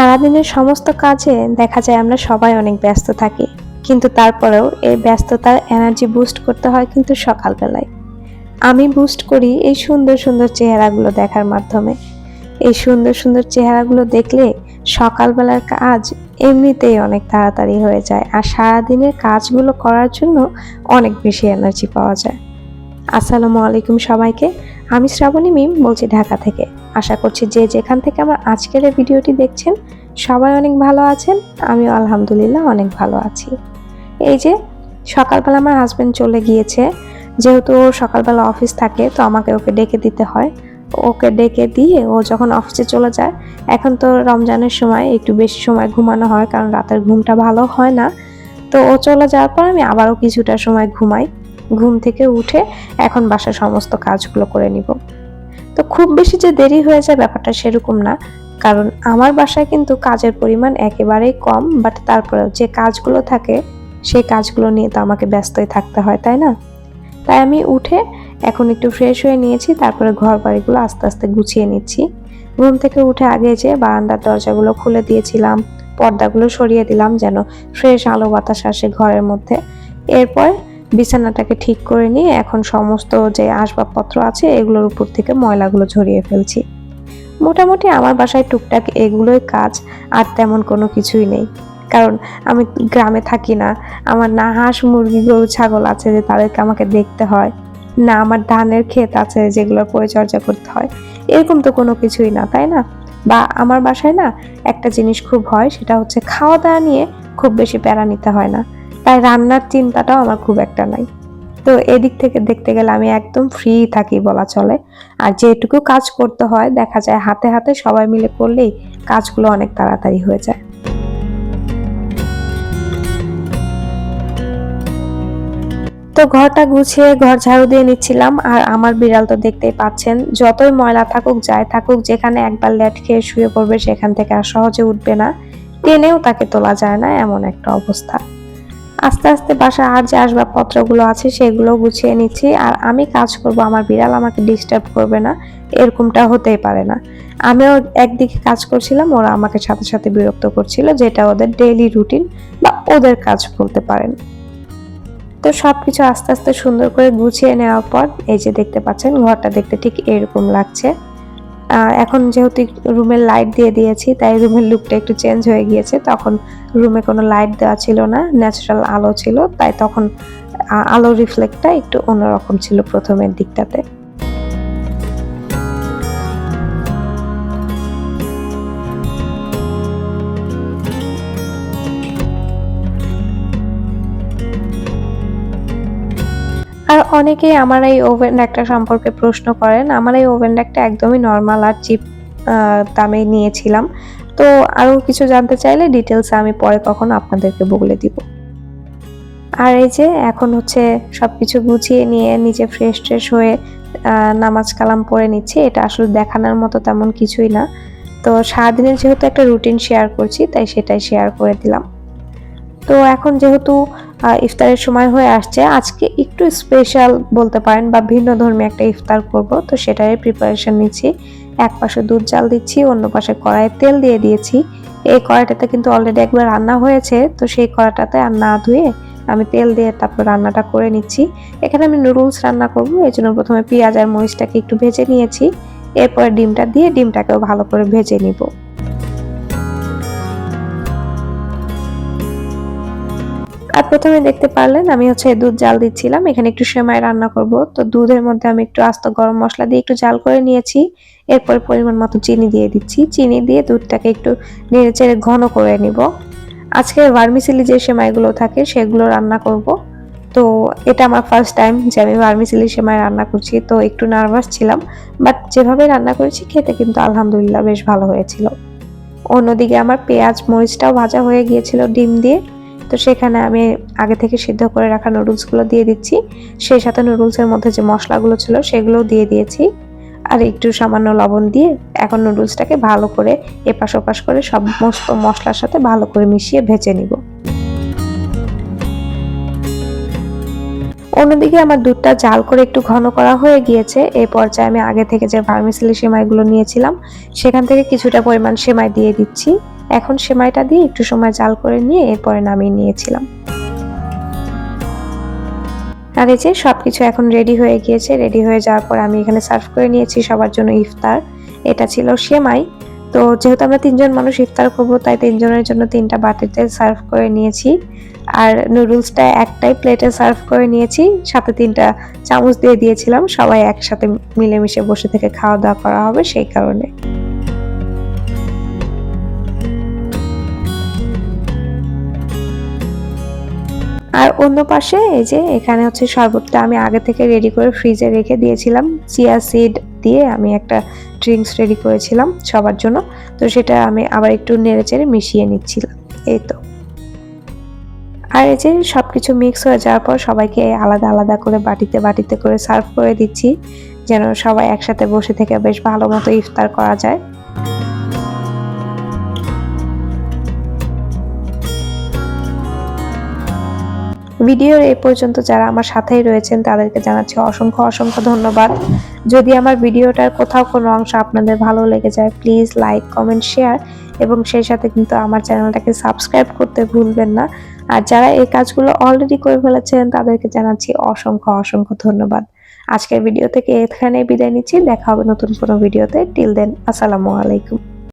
সারাদিনের সমস্ত কাজে দেখা যায় আমরা সবাই অনেক ব্যস্ত থাকি, কিন্তু তারপরেও এই ব্যস্ততার এনার্জি বুস্ট করতে হয় কিন্তু সকালবেলায়। আমি বুস্ট করি এই সুন্দর সুন্দর চেহারাগুলো দেখার মাধ্যমে। এই সুন্দর সুন্দর চেহারাগুলো দেখলে সকালবেলার কাজ এমনিতেই অনেক তাড়াতাড়ি হয়ে যায় আর সারাদিনের কাজগুলো করার জন্য অনেক বেশি এনার্জি পাওয়া যায়। আসসালামু আলাইকুম সবাইকে, আমি শ্রাবণী মিম, বলছি ঢাকা থেকে। আশা করছি যে যেখান থেকে আমার আজকের এই ভিডিওটি দেখছেন, সবাই অনেক ভালো আছেন, আমিও আলহামদুলিল্লাহ অনেক ভালো আছি। এই যে, সকালবেলা আমার হাজব্যান্ড চলে গিয়েছে, যেহেতু ও সকালবেলা অফিস থাকে, তো আমাকে ওকে ডেকে দিতে হয়। ওকে ডেকে দিয়ে ও যখন অফিসে চলে যায়, এখন তো রমজানের সময়, একটু বেশি সময় ঘুমানো হয়, কারণ রাতের ঘুমটা ভালো হয় না। তো ও চলে যাওয়ার পর আমি আবারও কিছুটা সময় ঘুমাই। ঘুম থেকে উঠে এখন বাসার সমস্ত কাজগুলো করে নিব। তো খুব বেশি যে দেরি হয়ে যায় ব্যাপারটা সেরকম না। কারণ আমার বাসায় কিন্তু কাজের পরিমাণ একেবারেই কম বাট তারপরেও যে কাজগুলো থাকে, সেই কাজগুলো নিয়ে তো আমাকে ব্যস্তই থাকতে হয়, তাই না? তাই আমি উঠে এখন একটু ফ্রেশ হয়ে নিয়েছি, তারপরে ঘর বাড়িগুলো আস্তে আস্তে গুছিয়ে নিচ্ছি। ঘুম থেকে উঠে আগে যে বারান্দার দরজাগুলো খুলে দিয়েছিলাম, পর্দাগুলো সরিয়ে দিলাম যেন ফ্রেশ আলো বাতাস আসে ঘরের মধ্যে। এরপর বিছানাটাকে ঠিক করে নিয়ে এখন সমস্ত যে আসবাবপত্র আছে এগুলোর উপর থেকে ময়লাগুলো ঝরিয়ে ফেলছি। মোটামুটি আমার বাসায় টুকটাক এগুলোই কাজ, আর তেমন কোনো কিছুই নেই। কারণ আমি গ্রামে থাকি না। আমার না হাঁস, মুরগি, গরু, ছাগল আছে যে তাদেরকে আমাকে দেখতে হয়। না আমার ধানের ক্ষেত আছে যেগুলোর পরিচর্যা করতে হয়। এরকম তো কোনো কিছুই না, তাই না? বা আমার বাসায় না একটা জিনিস খুব হয়, সেটা হচ্ছে খাওয়া দাওয়া নিয়ে খুব বেশি প্যারা নিতে হয় না। তাই রান্নার চিন্তাটাও আমার খুব একটা নাই। তো এদিক থেকে দেখতে গেলে আমি একদম ফ্রি থাকি বলা চলে। আর যেটুকু কাজ করতে হয়, দেখা যায় হাতে হাতে সবাই মিলে করলেই কাজগুলো অনেক তাড়াতাড়ি হয়ে যায়। তো ঘরটা গুছিয়ে ঘর ঝাড়ু দিয়ে নিচ্ছিলাম, আর আমার বিড়াল তো দেখতেই পাচ্ছেন, যতই ময়লা থাকুক, যাই থাকুক, যেখানে একবার লেট খেয়ে শুয়ে পড়বে, সেখান থেকে আর সহজে উঠবে না। টেনেও তাকে তোলা যায় না, এমন একটা অবস্থা। আস্তে আস্তে বাসা আর যে আসবাবপত্রগুলো আছে সেগুলো গুছিয়ে নিচ্ছি। আর আমি কাজ করব, আমার বিড়াল আমাকে ডিস্টার্ব করবে না, এরকমটা হতেই পারে না। আমিও একদিকে কাজ করছিলাম, ওরা আমাকে সাথে সাথে বিরক্ত করছিল, যেটা ওদের ডেইলি রুটিন বা ওদের কাজ বলতে পারেন। তো সবকিছু আস্তে আস্তে সুন্দর করে গুছিয়ে নেওয়ার পর, এই যে দেখতে পাচ্ছেন, ঘরটা দেখতে ঠিক এরকম লাগছে। এখন যেহেতু রুমের লাইট দিয়ে দিয়েছি, তাই রুমের লুকটা একটু চেঞ্জ হয়ে গিয়েছে। তখন রুমে কোনো লাইট দেওয়া ছিল না ন্যাচারাল আলো ছিল, তাই তখন আলো রিফ্লেক্টটা একটু অন্যরকম ছিল প্রথমের দিকটাতে। আর অনেকেই আমার এই ওভেন একটা সম্পর্কে প্রশ্ন করেন। আমার এই ওভেন একটা একদমই নর্মাল আর চিপ দামে নিয়েছিলাম। তো আরও কিছু জানতে চাইলে ডিটেলস আমি পরে কখনো আপনাদেরকে বলে দিব। আর এই যে এখন হচ্ছে সবকিছু গুছিয়ে নিয়ে নিজে ফ্রেশ ট্রেশ হয়ে নামাজ কালাম পড়ে নিচ্ছি। এটা আসলে দেখানোর মতো তেমন কিছুই না। তো সারাদিনের যেহেতু একটা রুটিন শেয়ার করছি, তাই সেটাই শেয়ার করে দিলাম। তো এখন যেহেতু ইফতারের সময় হয়ে আসছে, আজকে একটু স্পেশাল বলতে পারেন বা ভিন্ন ধর্মী একটা ইফতার করব। তো সেটারই প্রিপারেশন নিচ্ছি। এক পাশে দুধ জাল দিচ্ছি, অন্য পাশে কড়াইয়ে তেল দিয়ে দিয়েছি। এই কড়াইটাতে কিন্তু অলরেডি একবার রান্না হয়েছে, তো সেই কড়াটাতে আর না ধুয়ে আমি তেল দিয়ে তারপর রান্নাটা করে নিচ্ছি। এখানে আমি নুডলস রান্না করব, এই জন্য প্রথমে পেঁয়াজ আর মরিচটাকে একটু ভেজে নিয়েছি। এরপরে ডিমটা দিয়ে ডিমটাকেও ভালো করে ভেজে নিব। আর প্রথমে দেখতে পারলেন আমি হচ্ছে দুধ জাল দিচ্ছিলাম, এখানে একটু সেমাই রান্না করব। তো দুধের মধ্যে আমি একটু আস্ত গরম মশলা দিয়ে একটু জাল করে নিয়েছি, এরপর পরিমাণ মতো চিনি দিয়ে দিচ্ছি। চিনি দিয়ে দুধটাকে একটু নেড়ে চেড়ে ঘন করে নিব। আজকে ভার্মিসিলি যে সেমাইগুলো থাকে সেগুলো রান্না করব। তো এটা আমার ফার্স্ট টাইম যে আমি ভার্মিসিলি সেমাই রান্না করছি, তো একটু নার্ভাস ছিলাম বাট যেভাবে রান্না করেছি খেতে কিন্তু আলহামদুলিল্লাহ বেশ ভালো হয়েছিল। অন্যদিকে আমার পেঁয়াজ, মরিচটাও ভাজা হয়ে গিয়েছিল, ডিম দিয়ে। তো সেখানে আমি আগে থেকে সিদ্ধ করে রাখা নুডলসগুলো দিয়ে দিচ্ছি। সেই সাথে নুডলসের মধ্যে যে মশলাগুলো ছিল সেগুলোও দিয়ে দিয়েছি। আর একটু সামান্য লবণ দিয়ে এখন নুডলসটাকে ভালো করে এপাশ ওপাশ করে সমস্ত মশলার সাথে ভালো করে মিশিয়ে ভেজে নিব। অন্যদিকে আমার দুধটা জাল করে একটু ঘন করা হয়ে গিয়েছে। এই পর্যায়ে আমি আগে থেকে যে ভার্মিসেলি সেমাইগুলো নিয়েছিলাম, সেখান থেকে কিছুটা পরিমাণ সেমাই দিয়ে দিচ্ছি। এখন সেমাইটা দিয়ে একটু সময় জাল করে নিয়ে এরপরে নামিয়ে নিয়েছিলাম। আর এই যে সবকিছু এখন রেডি হয়ে গিয়েছে, রেডি হয়ে যাওয়ার পর আমি এখানে সার্ভ করে নিয়েছি সবার জন্য ইফতার। এটা ছিল সেমাই। তো যেহেতু আমরা তিনজন মানুষ ইফতার করব, তাই তিনজনের জন্য তিনটা বাটিতে সার্ভ করে নিয়েছি। আর নুডলসটা একটাই প্লেটে সার্ভ করে নিয়েছি, সাথে তিনটা চামচ দিয়ে দিয়েছিলাম। সবাই একসাথে মিলেমিশে বসে থেকে খাওয়া দাওয়া করা হবে সেই কারণে। আর অন্য পাশে এই যে এখানে হচ্ছে শরবতটা আমি আগে থেকে রেডি করে ফ্রিজে রেখে দিয়েছিলাম। চিয়া সিড দিয়ে আমি একটা ড্রিঙ্কস রেডি করেছিলাম সবার জন্য। তো সেটা আমি আবার একটু নেড়ে চেড়ে মিশিয়ে নিচ্ছিলাম। এই তো। আর এই যে সব কিছু মিক্স হয়ে যাওয়ার পর সবাইকে আলাদা আলাদা করে বাটিতে বাটিতে করে সার্ভ করে দিচ্ছি। যেন সবাই একসাথে বসে থেকে বেশ ভালো মতো ইফতার করা যায়। ভিডিওর এই পর্যন্ত যারা আমার সাথেই রয়েছেন, তাদেরকে জানাচ্ছি অসংখ্য অসংখ্য ধন্যবাদ। যদি আমার ভিডিওটার কোথাও কোনো অংশ আপনাদের ভালো লেগে যায় প্লিজ লাইক কমেন্ট শেয়ার এবং সেই সাথে কিন্তু আমার চ্যানেলটাকে সাবস্ক্রাইব করতে ভুলবেন না। আর যারা এই কাজগুলো অলরেডি করে ফেলেছেন, তাদেরকে জানাচ্ছি অসংখ্য অসংখ্য ধন্যবাদ। আজকের ভিডিও থেকে এখানে বিদায় নিচ্ছি। দেখা হবে নতুন কোনো ভিডিওতে। টিল দেন আসসালামু আলাইকুম।